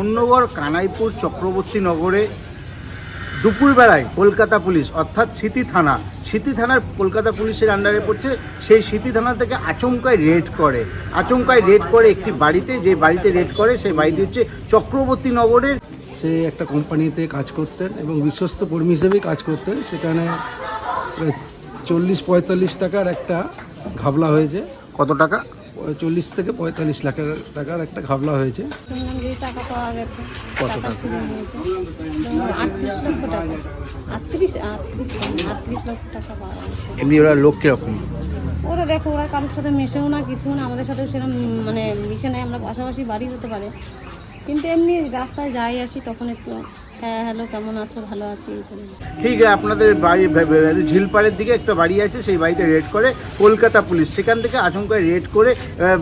অন্যগড় কানাইপুর চক্রবর্তী নগরে দুপুরবেলায় কলকাতা পুলিশ অর্থাৎ সিটি থানা সিটি থানার কলকাতা পুলিশের আন্ডারে পড়ছে সেই সিটি থানা থেকে আচমকায় রেড করে। আচমকায় রেড করে একটি বাড়িতে যে বাড়িতে রেড করে সেই বাড়িটি হচ্ছে চক্রবর্তী নগরের। সে একটা কোম্পানিতে কাজ করতেন এবং বিশ্বস্ত কর্মী হিসেবেই কাজ করতেন। সেখানে চল্লিশ পঁয়তাল্লিশ টাকার একটা ঘাবলা হয়েছে। কত টাকা? চল্লিশ থেকে পঁয়তাল্লিশ লাখ টাকার একটা ঘাবলা হয়েছে। টাকা পাওয়া গেছে। কত টাকা আটত্রিশ লক্ষ টাকা। আটত্রিশ আটত্রিশ লক্ষ টাকা পাওয়া গেছে। এমনি ওরা লোক কীরকম? ওরা দেখো ওরা কারোর সাথে মেশেও না কিছু না আমাদের সাথেও সেরকম মানে মিশে নেয় আমরা পাশাপাশি বাড়ি হতে পারে। কিন্তু এমনি রাস্তায় যাই আসি তখন একটু হ্যাঁ হ্যালো কেমন ঠিক আছে, আপনাদের বাড়ি ঝিলপাড়ের দিকে একটা বাড়ি আছে, সেই বাড়িতে রেড করে কলকাতা পুলিশ। সেখান থেকে আচমকায় রেড করে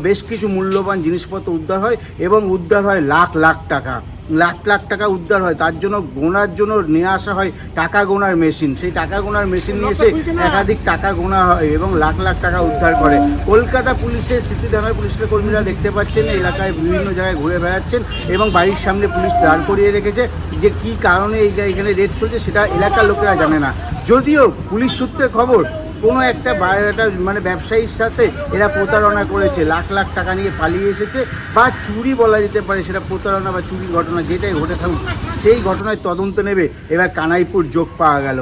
বেশ কিছু মূল্যবান জিনিসপত্র উদ্ধার হয় এবং উদ্ধার হয় লাখ লাখ টাকা। লাখ লাখ টাকা উদ্ধার হয় তার জন্য গোনার জন্য নিয়ে আসা হয় টাকা গোনার মেশিন। সেই টাকা গোনার মেশিন নিয়ে এসে একাধিক টাকা গোনা হয় এবং লাখ লাখ টাকা উদ্ধার করে। কলকাতা পুলিশের স্মৃতি থানার পুলিশের কর্মীরা দেখতে পাচ্ছেন এলাকায় বিভিন্ন জায়গায় ঘুরে বেড়াচ্ছেন এবং বাড়ির সামনে পুলিশ দাঁড় করিয়ে রেখেছে যে কি কারণে এই যে এখানে রেড চলছে সেটা এলাকার লোকেরা জানে না। যদিও পুলিশ সূত্রে খবর কোনো একটা একটা মানে ব্যবসায়ীর সাথে এরা প্রতারণা করেছে, লাখ লাখ টাকা নিয়ে পালিয়ে এসেছে, বা চুরি বলা যেতে পারে সেটা প্রতারণা বা চুরি ঘটনা যেটাই ঘটে থাকুক, সেই ঘটনায় তদন্ত নেবে। এবার কানাইপুর যোগ পাওয়া গেল।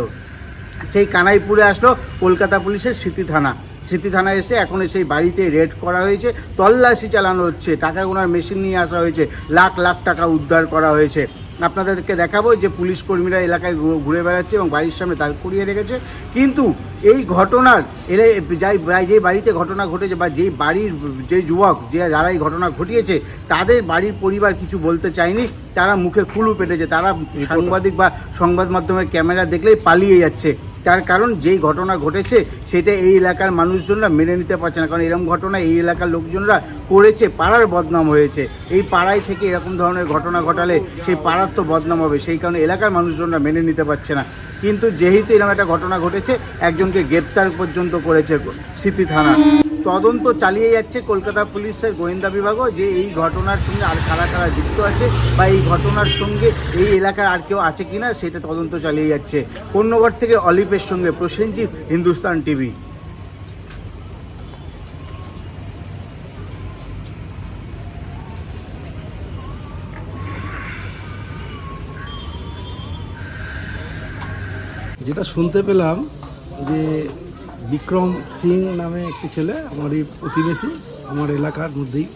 সেই কানাইপুরে আসলো কলকাতা পুলিশের স্মৃতি থানা। স্মৃতি থানা এসে এখন সেই বাড়িতে রেড করা হয়েছে, তল্লাশি চালানো হচ্ছে, টাকা গোনার মেশিন নিয়ে আসা হয়েছে, লাখ লাখ টাকা উদ্ধার করা হয়েছে। আপনাদেরকে দেখাবো যে পুলিশ কর্মীরা এলাকায় ঘুরে বেড়াচ্ছে এবং বাড়ির সামনে দাঁড় করিয়ে রেখেছে। কিন্তু এই ঘটনার এরা যাই যে বাড়িতে ঘটনা ঘটেছে বা যেই বাড়ির যে যুবক যে যারা এই ঘটনা ঘটিয়েছে তাদের বাড়ির পরিবার কিছু বলতে চায়নি। তারা মুখে খুলু পেটেছে। তারা সাংবাদিক বা সংবাদ মাধ্যমের ক্যামেরা দেখলেই পালিয়ে যাচ্ছে। তার কারণ যেই ঘটনা ঘটেছে, সেটা এই এলাকার মানুষজনরা মেনে নিতে পারছে না। কারণ এরকম ঘটনা এই এলাকার লোকজনরা করেছে, পাড়ার বদনাম হয়েছে। এই পাড়ায় থেকে এরকম ধরনের ঘটনা ঘটালে সেই পাড়ার তো বদনাম হবে। সেই কারণে এলাকার মানুষজনরা মেনে নিতে পারছে না। কিন্তু যেহেতু এরকম একটা ঘটনা ঘটেছে, একজনকে গ্রেপ্তার পর্যন্ত করেছে স্মৃতি থানা। তদন্ত চালিয়ে যাচ্ছে কলকাতা পুলিশের গোয়েন্দা বিভাগও যে এই ঘটনার সঙ্গে আর কারা কারা যুক্ত আছে বা এই ঘটনার সঙ্গে এই এলাকার আর কেউ আছে কিনা সেটা তদন্ত চালিয়ে যাচ্ছে। কন্যগড় থেকে অলিপের সঙ্গে প্রসেনজিৎ, হিন্দুস্তান টিভি। যেটা শুনতে পেলাম যে বিক্রম সিং নামে একটি ছেলে আমারই প্রতিবেশী আমার এলাকার মধ্যেই।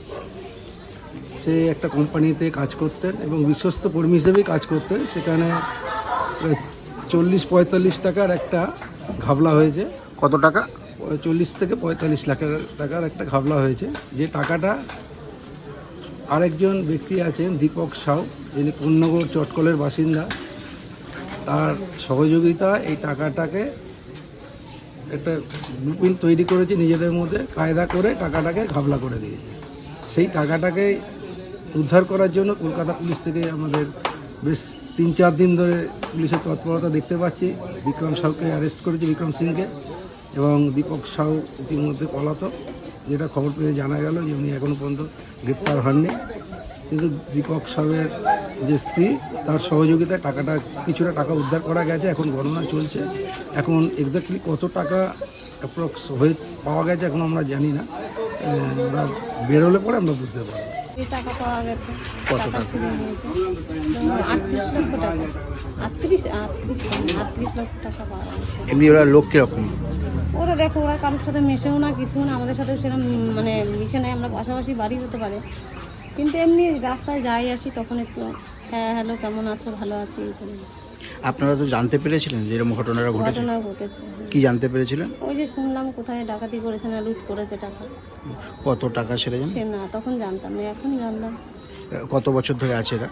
সে একটা কোম্পানিতে কাজ করতেন এবং বিশ্বস্ত কর্মী হিসেবেই কাজ করতেন। সেখানে চল্লিশ পঁয়তাল্লিশ টাকার একটা ঘাবলা হয়েছে। কত টাকা? চল্লিশ থেকে পঁয়তাল্লিশ লাখ টাকার একটা ঘাবলা হয়েছে। যে টাকাটা আরেকজন ব্যক্তি আছেন দীপক সাউ যিনি পূর্ণগর চটকলের বাসিন্দা তার সহযোগিতা এই টাকাটাকে একটা ব্লুপ্রিন্ট তৈরি করেছে নিজেদের মধ্যে, কায়দা করে টাকাটাকে ঘাবলা করে দিয়েছে। সেই টাকাটাকে উদ্ধার করার জন্য কলকাতা পুলিশ থেকে আমাদের বেশ তিন চার দিন ধরে পুলিশের তৎপরতা দেখতে পাচ্ছি। বিক্রম সাউকে অ্যারেস্ট করেছে বিক্রম সিংকে এবং দীপক সাউ ইতিমধ্যে পলাতক। যেটা খবর পেয়ে জানা গেল যে উনি এখনও পর্যন্ত গ্রেপ্তার হননি। কিন্তু দীপক সাহের যে স্ত্রী তার সহযোগিতায় টাকাটা কিছুটা টাকা উদ্ধার করা গেছে এখন গণনা চলছে। এখন এক্স্যাক্টলি কত টাকা অ্যাপ্রক্স হয়ে পাওয়া গেছে এখন আমরা জানি না। ওরা বেরোলে পরে আমরা বুঝতে পারব। টাকা পাওয়া গেছে। কত আটত্রিশ আটত্রিশ আটত্রিশ আটত্রিশ লক্ষ টাকা পাওয়া গেছে। এমনি ওরা লোক কীরকম? ওরা দেখো ওরা কারোর সাথে মেশেও না কিছু না। আমাদের সাথেও সেরকম মানে মিশে নেয় আমরা পাশাপাশি বাড়ি হতে পারে। কিন্তু এমনি রাস্তায় যাই আসি তখন একটু হ্যাঁ হ্যালো কেমন আছো? ভালো আছি। এই করে। আপনারা তো জানতে পেরেছিলেন যে এরকম ঘটনাটা ঘটেছে? ঘটনা ঘটেছে। কি জানতে পেরেছিলেন? ওই যে শুনলাম কোথায় ডাকাতি করেছে না লুট করেছে টাকা। কত টাকা সেটা জানেন? সে না তখন জানতাম না এখন জানলাম। কত বছর ধরে আছে এরা?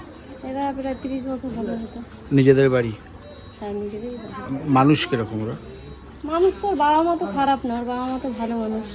এরা প্রায় তিরিশ বছর ভালো হতো নিজেদের বাড়ি? হ্যাঁ নিজেদেরই বাড়ি। মানুষ কীরকম ওরা? মানুষ তো বাবা মা তো খারাপ না ওর বাবা মা তো ভালো মানুষ।